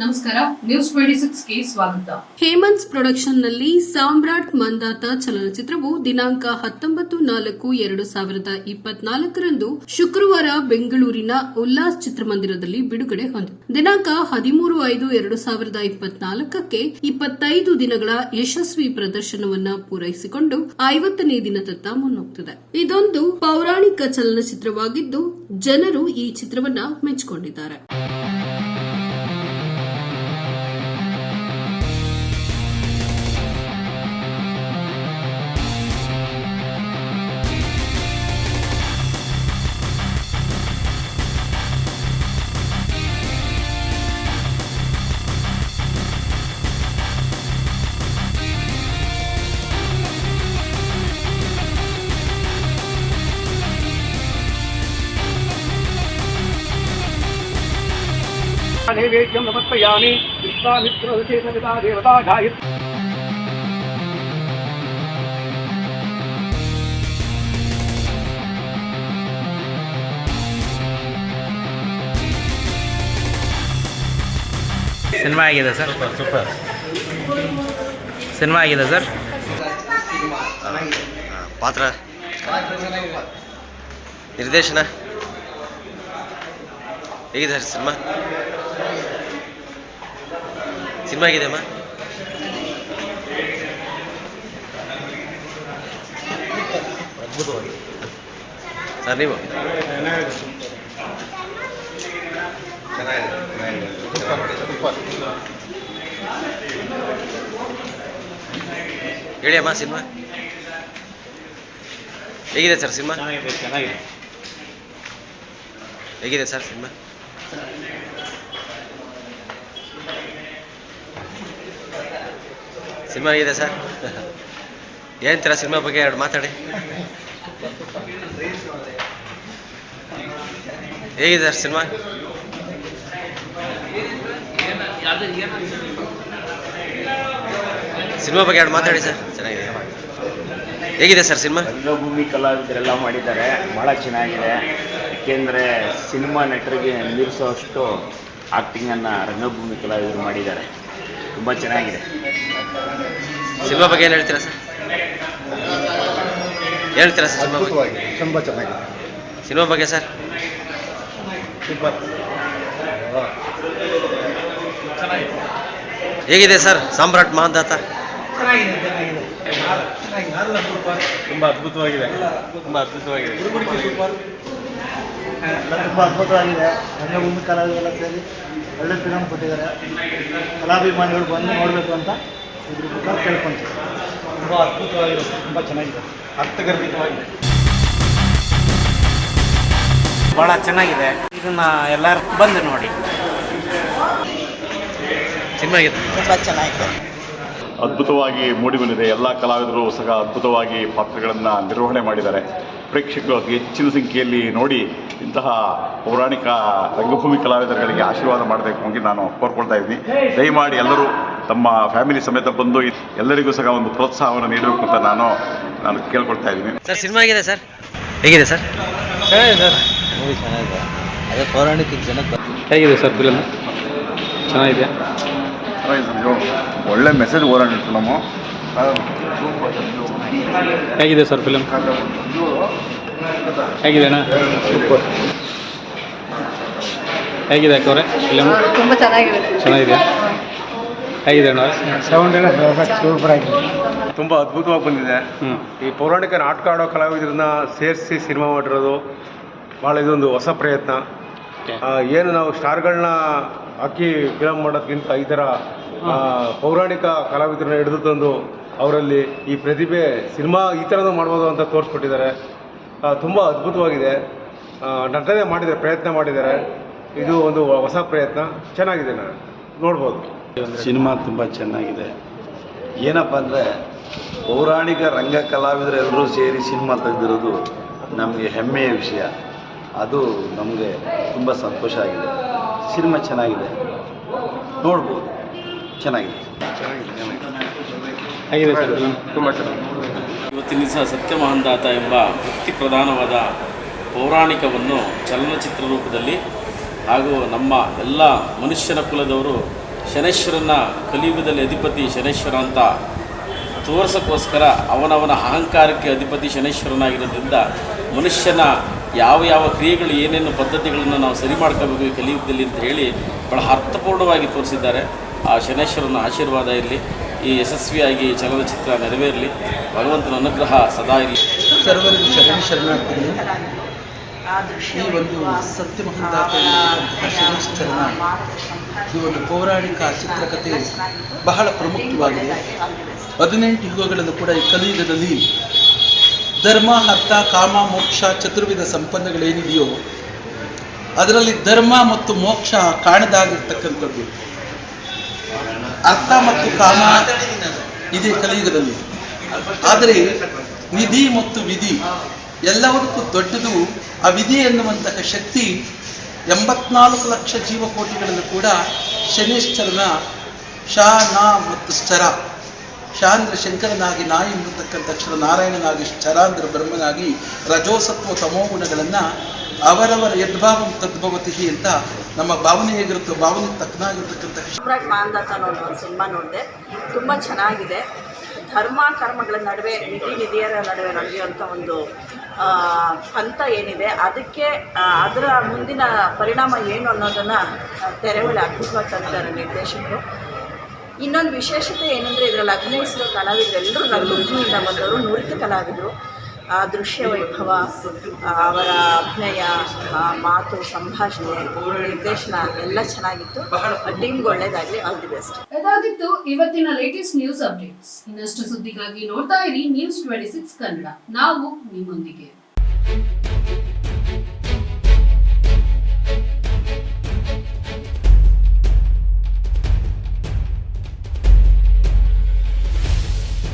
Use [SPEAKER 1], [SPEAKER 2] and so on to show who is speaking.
[SPEAKER 1] ನಮಸ್ಕಾರ news twenty ಗೆ ಸ್ವಾಗತ. ಹೇಮಂತ್ಸ್ ಪ್ರೊಡಕ್ಷನ್ನಲ್ಲಿ ಸಾಮ್ರಾಟ್ ಮಂದಾತ ಚಲನಚಿತ್ರವು ದಿನಾಂಕ ಹತ್ತೊಂಬತ್ತು ನಾಲ್ಕು ಎರಡು ಸಾವಿರದ ಇಪ್ಪತ್ನಾಲ್ಕರಂದು ಶುಕ್ರವಾರ ಬೆಂಗಳೂರಿನ ಉಲ್ಲಾಸ್ ಚಿತ್ರಮಂದಿರದಲ್ಲಿ ಬಿಡುಗಡೆ ಹೊಂದಿದೆ. ದಿನಾಂಕ ಹದಿಮೂರು ಐದು ಎರಡು ಸಾವಿರದ ಇಪ್ಪತ್ನಾಲ್ಕಕ್ಕೆ ಇಪ್ಪತ್ತೈದು ದಿನಗಳ ಯಶಸ್ವಿ ಪ್ರದರ್ಶನವನ್ನು ಪೂರೈಸಿಕೊಂಡು ಐವತ್ತನೇ ದಿನದತ್ತ ಮುನ್ನೋಗ್ತದೆ. ಇದೊಂದು ಪೌರಾಣಿಕ ಚಲನಚಿತ್ರವಾಗಿದ್ದು ಜನರು ಈ ಚಿತ್ರವನ್ನ ಮೆಚ್ಚಿಕೊಂಡಿದ್ದಾರೆ.
[SPEAKER 2] नैवेद्यं समर्पयामि विश्वामित्रविशेषविदा देवता गायत्री
[SPEAKER 3] ಸಿನಿಮಾ ಆಗಿದೆ ಸರ್ ಸೂಪರ್ ಸಿನಿಮಾ ಆಗಿದೆ ಸರ್
[SPEAKER 4] ಪಾತ್ರ ನಿರ್ದೇಶನ ಹೇಗಿದೆ ಸರ್ ಸಿನಿಮಾ ಸಿನಿಮಾ ಆಗಿದೆ ಅಮ್ಮ. ಸರ್ ನೀವು? ಹೇಳಿ ಅಮ್ಮ ಸಿನಿಮಾ ಹೇಗಿದೆ ಸರ್ ಸಿನಿಮಾ
[SPEAKER 2] ಚೆನ್ನಾಗಿದೆ
[SPEAKER 4] ಹೇಗಿದೆ ಸರ್ ಸಿನಿಮಾ ಸಿನಿಮಾ ಇದೆ ಸರ್. ಏನಂತೀರ ಸಿನಿಮಾ ಬಗ್ಗೆ ಎರಡು ಮಾತಾಡಿ. ಹೇಗಿದೆ ಸರ್ ಸಿನಿಮಾ? ಸಿನಿಮಾ ಬಗ್ಗೆ ಎರಡು ಮಾತಾಡಿ ಸರ್. ಚೆನ್ನಾಗಿದೆ. ಹೇಗಿದೆ ಸರ್ ಸಿನಿಮಾ?
[SPEAKER 5] ರಂಗಭೂಮಿ ಕಲಾವಿದರೆಲ್ಲ ಮಾಡಿದ್ದಾರೆ. ಭಾಳ ಚೆನ್ನಾಗಿದೆ. ಏಕೆಂದರೆ ಸಿನಿಮಾ ನಟರಿಗೆ ಮೀರಿಸೋಷ್ಟು ಆ್ಯಕ್ಟಿಂಗನ್ನು ರಂಗಭೂಮಿ ಕಲಾವಿದರು ಮಾಡಿದ್ದಾರೆ. ತುಂಬ ಚೆನ್ನಾಗಿದೆ.
[SPEAKER 4] ಸಿನಿಮಾ ಬಗ್ಗೆ ಏನು ಹೇಳ್ತೀರಾ ಸರ್? ಹೇಳ್ತೀರಾ ಸರ್ ಸಿನಿಮಾ ಬಗ್ಗೆ?
[SPEAKER 2] ತುಂಬ ಚೆನ್ನಾಗಿದೆ.
[SPEAKER 4] ಸಿನಿಮಾ ಬಗ್ಗೆ ಸರ್?
[SPEAKER 2] ಸೂಪರ್.
[SPEAKER 4] ಹೇಗಿದೆ ಸರ್ ಸಾಮ್ರಾಟ್ ಮಹಾದಾತ?
[SPEAKER 2] ತುಂಬ ಅದ್ಭುತವಾಗಿದೆ. ತುಂಬ ಅದ್ಭುತವಾಗಿದೆ.
[SPEAKER 6] ತುಂಬ ಅದ್ಭುತವಾಗಿದೆ. ರಂಗಭೂಮಿ ಕಲಾವಿದರೆಲ್ಲ ಸೇರಿ ಒಳ್ಳೆ ಫಿಲಮ್ ಕೊಟ್ಟಿದ್ದಾರೆ. ಕಲಾಭಿಮಾನಿಗಳು ಬಂದು ನೋಡಬೇಕು ಅಂತ. ಇದ್ರ ಮುಖಾಂತರ ಕೇಳ್ಕೊಂತೀವಿ ತುಂಬ ಅದ್ಭುತವಾಗಿದೆ ತುಂಬ ಚೆನ್ನಾಗಿದೆ.
[SPEAKER 2] ಅರ್ಥಗರ್ಭಿತವಾಗಿದೆ.
[SPEAKER 3] ಭಾಳ ಚೆನ್ನಾಗಿದೆ. ಇದನ್ನ ಎಲ್ಲರೂ ಬಂದು ನೋಡಿ.
[SPEAKER 4] ಸಿನಿಮಾ ಚೆನ್ನಾಗಿದೆ.
[SPEAKER 7] ಅದ್ಭುತವಾಗಿ ಮೂಡಿಬಂದಿದೆ. ಎಲ್ಲ ಕಲಾವಿದರು ಸಹ ಅದ್ಭುತವಾಗಿ ಪಾತ್ರಗಳನ್ನು ನಿರ್ವಹಣೆ ಮಾಡಿದ್ದಾರೆ. ಪ್ರೇಕ್ಷಕರು ಅತಿ ಹೆಚ್ಚಿನ ಸಂಖ್ಯೆಯಲ್ಲಿ ನೋಡಿ ಇಂತಹ ಪೌರಾಣಿಕ ರಂಗಭೂಮಿ ಕಲಾವಿದರುಗಳಿಗೆ ಆಶೀರ್ವಾದ ಮಾಡಬೇಕು ಅಂತ ನಾನು ಕೋರ್ಕೊಳ್ತಾ ಇದ್ದೀನಿ. ದಯಮಾಡಿ ಎಲ್ಲರೂ ತಮ್ಮ ಫ್ಯಾಮಿಲಿ ಸಮೇತ ಬಂದು ಎಲ್ಲರಿಗೂ ಸಹ ಒಂದು ಪ್ರೋತ್ಸಾಹವನ್ನು ನೀಡಬೇಕು ಅಂತ ನಾನು ನಾನು ಕೇಳ್ಕೊಳ್ತಾ ಇದ್ದೀನಿ.
[SPEAKER 4] ಸರ್ ಸಿನಿಮಾ ಆಗಿದೆ ಸರ್? ಹೇಗಿದೆ ಸರ್?
[SPEAKER 2] ಹೇಗಿದೆ ಸರ್ ಫಿಲಮ್ ಚೆನ್ನಾಗಿದೆ
[SPEAKER 7] ಒಳ್ಳೆ ಮೆಸೇಜ್ ಓರಾಣಿದ ಫಿಲಮು
[SPEAKER 2] ಹೇಗಿದೆ ಸರ್ ಫಿಲಮ್ ಹೇಗಿದೆ ಸೂಪರ್. ಹೇಗಿದೆ ಅಕ್ಕವ್ರೆ ಫಿಲಮ್
[SPEAKER 1] ತುಂಬ ಚೆನ್ನಾಗಿದೆ.
[SPEAKER 2] ಚೆನ್ನಾಗಿದೆ ಹೇಗಿದೆ ಅಣ್ಣ?
[SPEAKER 6] ಸೌಂಡ್ ಎಲ್ಲ ಸೂಪರ್ ಆಗಿದೆ.
[SPEAKER 8] ತುಂಬ ಅದ್ಭುತವಾಗಿ ಬಂದಿದೆ. ಈ ಪೌರಾಣಿಕ ನಾಟಕ ಆಡೋ ಕಲಾವಿದರನ್ನ ಸೇರಿಸಿ ಸಿನಿಮಾ ಮಾಡಿರೋದು ಭಾಳ ಇದೊಂದು ಹೊಸ ಪ್ರಯತ್ನ. ಆ, ಏನು ನಾವು ಸ್ಟಾರ್ಗಳನ್ನ ಹಾಕಿ ಫಿಲಮ್ ಮಾಡೋದಕ್ಕಿಂತ ಈ ಥರ ಪೌರಾಣಿಕ ಕಲಾವಿದರನ್ನ ಹಿಡಿದು ತಂದು ಅವರಲ್ಲಿ ಈ ಪ್ರತಿಭೆ ಸಿನಿಮಾ ಈ ಥರನೂ ಮಾಡ್ಬೋದು ಅಂತ ತೋರಿಸ್ಕೊಟ್ಟಿದ್ದಾರೆ. ತುಂಬ ಅದ್ಭುತವಾಗಿದೆ. ನಟನೆ ಮಾಡಿದ್ದಾರೆ ಪ್ರಯತ್ನ ಮಾಡಿದ್ದಾರೆ. ಇದು ಒಂದು ಹೊಸ ಪ್ರಯತ್ನ. ಚೆನ್ನಾಗಿದೆ ನಾನು ನೋಡ್ಬೋದು.
[SPEAKER 9] ಸಿನಿಮಾ ತುಂಬ ಚೆನ್ನಾಗಿದೆ. ಏನಪ್ಪ ಅಂದರೆ ಪೌರಾಣಿಕ ರಂಗ ಕಲಾವಿದರೆಲ್ಲರೂ ಸೇರಿ ಸಿನಿಮಾ ತೆಗೆದಿರೋದು ನಮಗೆ ಹೆಮ್ಮೆಯ ವಿಷಯ. ಅದು ನಮಗೆ ತುಂಬ ಸಂತೋಷ ಆಗಿದೆ. ಸಿನಿಮಾ ಚೆನ್ನಾಗಿದೆ. ನೋಡ್ಬೋದು. ಚೆನ್ನಾಗಿದೆ.
[SPEAKER 2] ಚೆನ್ನಾಗಿದೆ ಸರ್? ಫಿಲಮ್
[SPEAKER 8] ತುಂಬ ಚೆನ್ನಾಗಿದೆ.
[SPEAKER 10] ಇವತ್ತಿನ ದಿವಸ ಸತ್ಯಮಹಂದಾತ ಎಂಬ ವೃತ್ತಿ ಪ್ರಧಾನವಾದ ಪೌರಾಣಿಕವನ್ನು ಚಲನಚಿತ್ರ ರೂಪದಲ್ಲಿ ಹಾಗೂ ನಮ್ಮ ಎಲ್ಲ ಮನುಷ್ಯನ ಕುಲದವರು ಶನೇಶ್ವರನ ಕಲಿಯುಗದಲ್ಲಿ ಅಧಿಪತಿ ಶನೇಶ್ವರ ಅಂತ ತೋರ್ಸೋಕ್ಕೋಸ್ಕರ ಅವನವನ ಅಹಂಕಾರಕ್ಕೆ ಅಧಿಪತಿ ಶನೇಶ್ವರನಾಗಿರೋದ್ರಿಂದ ಮನುಷ್ಯನ ಯಾವ ಯಾವ ಕ್ರಿಯೆಗಳು, ಏನೇನು ಪದ್ಧತಿಗಳನ್ನು ನಾವು ಸರಿ ಮಾಡ್ಕೋಬೇಕು ಈ ಕಲಿಯುಗದಲ್ಲಿ ಅಂತ ಹೇಳಿ ಬಹಳ ಅರ್ಥಪೂರ್ಣವಾಗಿ ತೋರಿಸಿದ್ದಾರೆ. ಆ ಶನೇಶ್ವರನ ಆಶೀರ್ವಾದ ಇರಲಿ, ಈ ಯಶಸ್ವಿಯಾಗಿ ಚಲನಚಿತ್ರ ನೆರವೇರಲಿ. ಭಗವಂತನ ಅನುಗ್ರಹ ಸದಾ ಇರಲಿ.
[SPEAKER 11] ಸರ್ವರಿಗೂ ಶರಣಾರ್ಥಿಗಳು ಈ ಒಂದು ಸತ್ಯಮಹಂದಾತ ಎನ್ನುವಂತಹ ಈ ಒಂದು ಪೌರಾಣಿಕ ಚಿತ್ರಕಥೆ ಬಹಳ ಪ್ರಮುಖವಾಗಿದೆ. ಹದಿನೆಂಟು ಯುಗಗಳಲ್ಲೂ ಕೂಡ ಈ ಕಲಿಯುಗದಲ್ಲಿ ಧರ್ಮ ಅರ್ಥ ಕಾಮ ಮೋಕ್ಷ ಚತುರ್ವಿಧ ಸಂಪನ್ನಗಳೇನಿದೆಯೋ ಅದರಲ್ಲಿ ಧರ್ಮ ಮತ್ತು ಮೋಕ್ಷ ಕಾಣದಾಗಿರ್ತಕ್ಕಂಥದ್ದು. ಅರ್ಥ ಮತ್ತು ಕಾಮ ಇದೆ ಕಲಿಯುಗದಲ್ಲಿ. ಆದರೆ ನಿಧಿ ಮತ್ತು ವಿಧಿ ಎಲ್ಲವದಕ್ಕೂ ದೊಡ್ಡದು ಆ ವಿಧಿ ಎನ್ನುವಂತಹ ಶಕ್ತಿ ಎಂಬತ್ನಾಲ್ಕು ಲಕ್ಷ ಜೀವಕೋಟಿಗಳನ್ನು ಕೂಡ ಶನೇಶ್ವರನ ಶಾ ನಾ ಮತ್ತು ಸ್ಥರ ಶಾ ಅಂದ್ರೆ ಶಂಕರನಾಗಿ ನಾಯಿ ಎಂಬತಕ್ಕಂಥ ಅಕ್ಷರ ನಾರಾಯಣನಾಗಿ ಶ್ಚರ ಅಂದ್ರೆ ಬ್ರಹ್ಮನಾಗಿ, ರಜೋಸತ್ವ ತಮೋ ಗುಣಗಳನ್ನು ಅವರವರ ಯದ್ಭಾವಂ ತದ್ಭವತಿ ಅಂತ ನಮ್ಮ ಭಾವನೆ ಹೇಗಿರುತ್ತೋ ಭಾವನೆ ತಕ್ಕನಾಗಿರ್ತಕ್ಕಂಥ
[SPEAKER 12] ಮಾಂದಾತ ಅನ್ನೋ ಒಂದು ಸಿನಿಮಾ ನೋಡಿದೆ. ತುಂಬ ಚೆನ್ನಾಗಿದೆ. ಧರ್ಮ, ಕರ್ಮಗಳ ನಡುವೆ ನಿಧಿ ನಿಧಿಯರ ನಡುವೆ ನಡೆಯುವಂಥ ಒಂದು ಹಂತ ಏನಿದೆ ಅದಕ್ಕೆ ಅದರ ಮುಂದಿನ ಪರಿಣಾಮ ಏನು ಅನ್ನೋದನ್ನು ತೆರೆವಳಿ ಅದ್ಭುತವಾಗಿ ತಂದಿದ್ದಾರೆ ನಿರ್ದೇಶಕರು ಇನ್ನೊಂದು ವಿಶೇಷತೆ ಏನಂದರೆ ಇದರಲ್ಲಿ ಅಭಿನಯಿಸಿರೋ ಕಲಾವಿದರೆಲ್ಲರೂ ರಂಗಭೂಮಿಯಿಂದ ಬಂದವರು ನುರಿತ ಕಲಾವಿದರು ದೃಶ್ಯ ವೈಭವ ಆ, ಅವರ ಅಭಿನಯ ಆ, ಮಾತು ಸಂಭಾಷಣೆ ನಿರ್ದೇಶನ ಎಲ್ಲ ಚೆನ್ನಾಗಿತ್ತು. ಟೀಮ್ ಒಳ್ಳೇದಾಗಲಿ ಆಲ್ ದಿ ಬೆಸ್ಟ್
[SPEAKER 1] ಇದಾಗಿತ್ತು ಇವತ್ತಿನ ಲೇಟೆಸ್ಟ್ ನ್ಯೂಸ್ ಅಪ್ಡೇಟ್ಸ್ ಇನ್ನಷ್ಟು ಸುದ್ದಿಗಾಗಿ ನೋಡ್ತಾ ಇರಿ ನ್ಯೂಸ್ ಟ್ವೆಂಟಿ ಸಿಕ್ಸ್ ಕನ್ನಡ. ನಾವು ನಿಮ್ಮೊಂದಿಗೆ.